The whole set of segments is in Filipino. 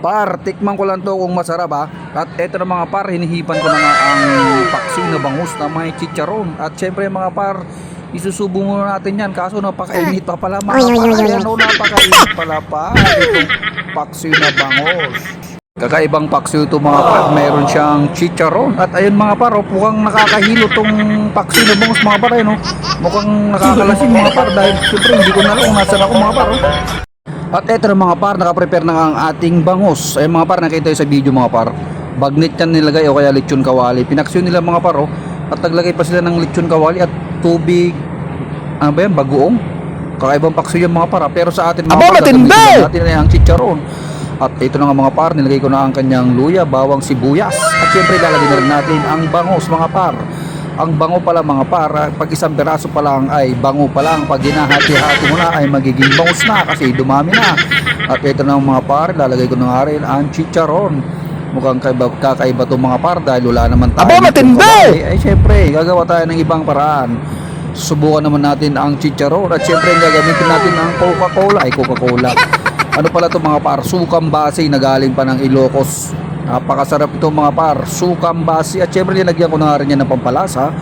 Par, tikman ko lang to kung masarap ha. At eto na mga par, hinihipan ko na nga ang paksi na bangus na may chicharon. At syempre mga par, isusubo muna natin yan. Kaso napakainit pa pala mga par. uy, uy. Ayan o, napakainit pala pa. Itong paksi na bangus. Kakaibang paksi ito mga par, mayroon siyang chicharon. At ayun mga par, oh, mukhang nakakahilo tong paksi na bangus mga par. Ayun, oh. Mukhang nakakalasing mga par dahil syempre hindi ko na alam kung nasan ako mga par. Oh. At eto na mga par, nakaprepare na ang ating bangus. Ay mga par, nakita sa video mga par. Bagnet yan nilagay o kaya lechon kawali. Pinaksyon nila mga par oh. At naglagay pa sila ng lechon kawali at tubig, ano ba yan, bagoong. Kakaibang pakso yan mga par. ah. Pero sa atin mga Aba, par, natin ay ang chicharon. At ito na nga mga par, nilagay ko na ang kanyang luya, bawang sibuyas. At syempre lalagay na rin natin ang bangus mga par. Ang bango pala mga par, ah, pag isang peraso pa lang ay bango pa lang. Pag ginahati-hati mo na ay magiging bangus na kasi dumami na. At ito na mga par, lalagay ko na rin ang chicharon. Mukhang kaiba, kakaiba itong mga par dahil wala naman tayo. Aba, matindi! Ay syempre, gagawa tayo ng ibang paraan. Subukan naman natin ang chicharon at syempre gagamitin natin ang Coca-Cola. Ay Coca-Cola. Ano pala itong mga par? Sukang base na galing pa ng Ilocos. Napakasarap ito mga par. Sukang base. At syempre nilagyan ko na rin yan ng pampalasa.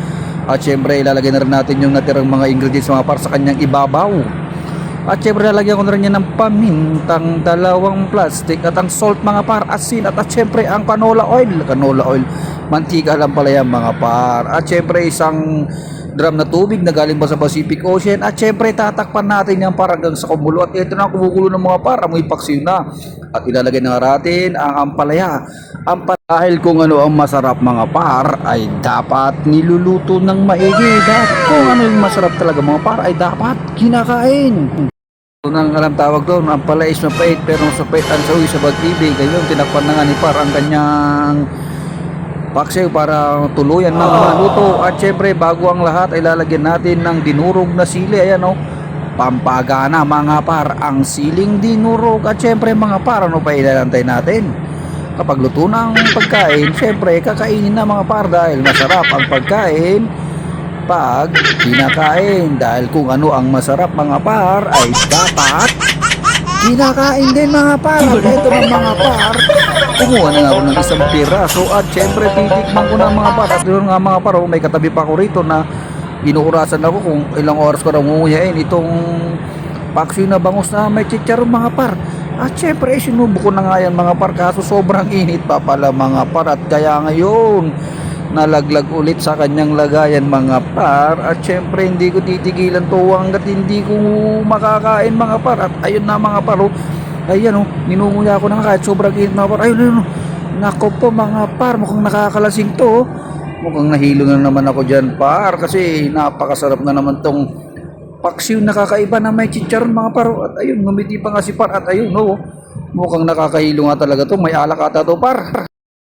At syempre ilalagay na rin natin yung natirang mga ingredients mga par sa kanyang ibabaw. At syempre lalagyan ko na rin yan ng pamintang dalawang plastic at ang salt mga par, asin at, at syempre ang canola oil. Canola oil, mantika lang pala yan mga par. At syempre isang drum na tubig na galing pa sa Pacific Ocean? At syempre tatakpan natin yan para hanggang sa kumulo. At ito na ang kumukulo ng mga par amoy paksiw na. At ilalagay na natin ang ampalaya. Ang dahil kung ano ang masarap mga par ay dapat niluluto ng maigi. At kung ano yung masarap talaga mga par ay dapat kinakain. Ito nang alam tawag doon, ang pala is mapait pero sa pait ang sawi sa pag-ibig. Ayun, tinakpan na nga ni Par ang kanyang paksiw para tuluyan ng maluto. At syempre, bago ang lahat, ay lalagyan natin ng dinurog na sili. Ayan o, pampagana mga par, ang siling dinurog. At syempre mga par, ano pa ilalantay natin? Kapag luto na ang pagkain, syempre kakainin na mga par dahil masarap ang pagkain pag kinakain dahil kung ano ang masarap mga par ay dapat kinakain din mga par at ito ng mga par kumuha na nga ako ng isang piraso at syempre titikman ko na mga par at doon nga mga par may katabi pa ako rito na inuurasan ako kung ilang oras ko na ngunguyain itong paksiw na bangus na may chicharon mga par. At syempre sinubo ko na nga yan mga par kaso sobrang init pa pala mga par. At kaya ngayon nalaglag ulit sa kanyang lagayan mga par. At syempre hindi ko titigilan to hanggat hindi ko makakain mga par. At ayun na mga par oh. Ayan oh ninunguya ko na kahit sobrang init mga par ayun ayun nako po mga par mukhang nakakalasing to oh. mukhang nahilo na naman ako dyan par kasi napakasarap na naman tong paksiw na kakaiba na may chicharon mga par. At ayun ngumiti pa nga si par. At ayun oh mukhang nakakahilo nga talaga to. May alak ata to par